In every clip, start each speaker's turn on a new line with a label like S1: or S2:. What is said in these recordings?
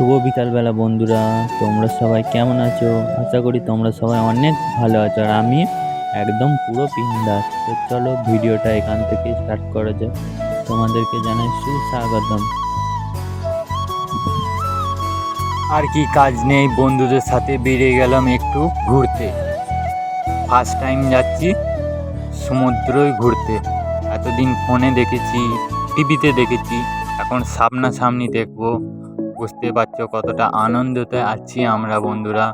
S1: শুভ বিকালবেলা বন্ধুরা। তোমরা সবাই কেমন আছো? আশা করি তোমরা সবাই অনেক ভালো আছো। আর আমি একদম পুরো বিন্দাস তো চলো ভিডিওটা এখান থেকে স্টার্ট করা যাক। তোমাদেরকে জানাই সুস্বাগতম।
S2: আর কি কাজ নেই, বন্ধুদের সাথে বেরিয়ে গেলাম একটু ঘুরতে। ফার্স্ট টাইম যাচ্ছি সমুদ্রই ঘুরতে। এতদিন ফোনে দেখেছি টিভিতে দেখেছি। এখন সামনাসামনি দেখব। বুঝতে পারছ কতটা আনন্দতে আছি আমরা বন্ধুরা।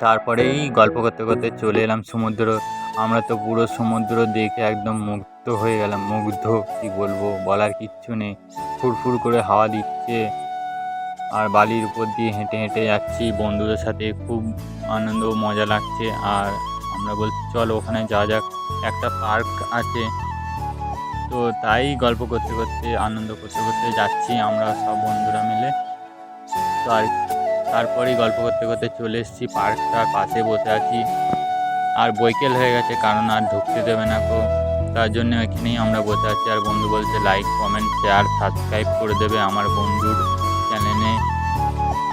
S2: তারপরেই গল্প করতে করতে চলে এলাম সমুদ্র। আমরা তো পুরো সমুদ্র দেখে একদম মুগ্ধ হয়ে গেলাম। মুগ্ধ, কি বলব, বলার কিচ্ছু নেই। ফুরফুর করে হাওয়া দিচ্ছে। আর বালির উপর দিয়ে হেঁটে হেঁটে যাচ্ছি। বন্ধুদের সাথে খুব আনন্দ মজা লাগছে। আর আমরা বলছি, চলো ওখানে যা যাক। একটা পার্ক আছে। তো তাই গল্প করতে করতে, আনন্দ করতে করতে যাচ্ছি আমরা সব বন্ধুরা মিলে। তো আর তারপরেই গল্প করতে করতে চলে এসেছি পার্কটার পাশে বসে আছি। আর বৈকেল হয়ে গেছে, কারণ আর ঢুকতে দেবে না কো তার জন্য এখানেই আমরা বসে আছি। আর বন্ধু বলছে লাইক কমেন্ট শেয়ার সাবস্ক্রাইব করে দেবে আমার বন্ধুর চ্যানেলে।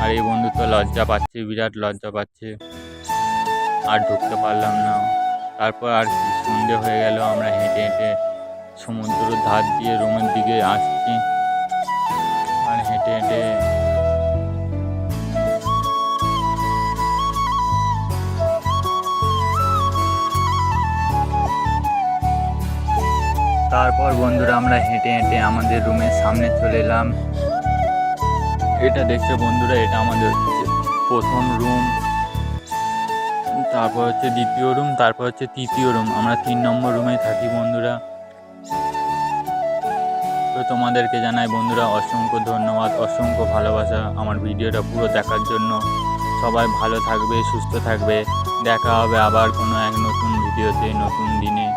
S2: আর এই বন্ধু তো লজ্জা পাচ্ছে, বিরাট লজ্জা পাচ্ছে। আর ঢুকতে পারলাম না। তারপর আর কি সন্ধে হয়ে গেল, আমরা হেঁটে হেঁটে সমুদ্র ধার দিয়ে রুমের দিকে আসছি। আর হেঁটে হেঁটে তারপর বন্ধুরা আমরা হেঁটে হেঁটে আমাদের রুমের সামনে চলে এলাম। এটা দেখছে বন্ধুরা, এটা আমাদের প্রথম রুম। তারপর হচ্ছে দ্বিতীয় রুম, তারপর হচ্ছে তৃতীয় রুম। আমরা তিন নম্বর রুমে থাকি বন্ধুরা। তোমাদেরকে জানাই বন্ধুরা অসংখ্য ধন্যবাদ, অসংখ্য ভালোবাসা আমার ভিডিওটা পুরো দেখার জন্য। সবাই ভালো থাকবে, সুস্থ থাকবে। দেখা হবে আবার কোনো এক নতুন ভিডিওতে, নতুন দিনে।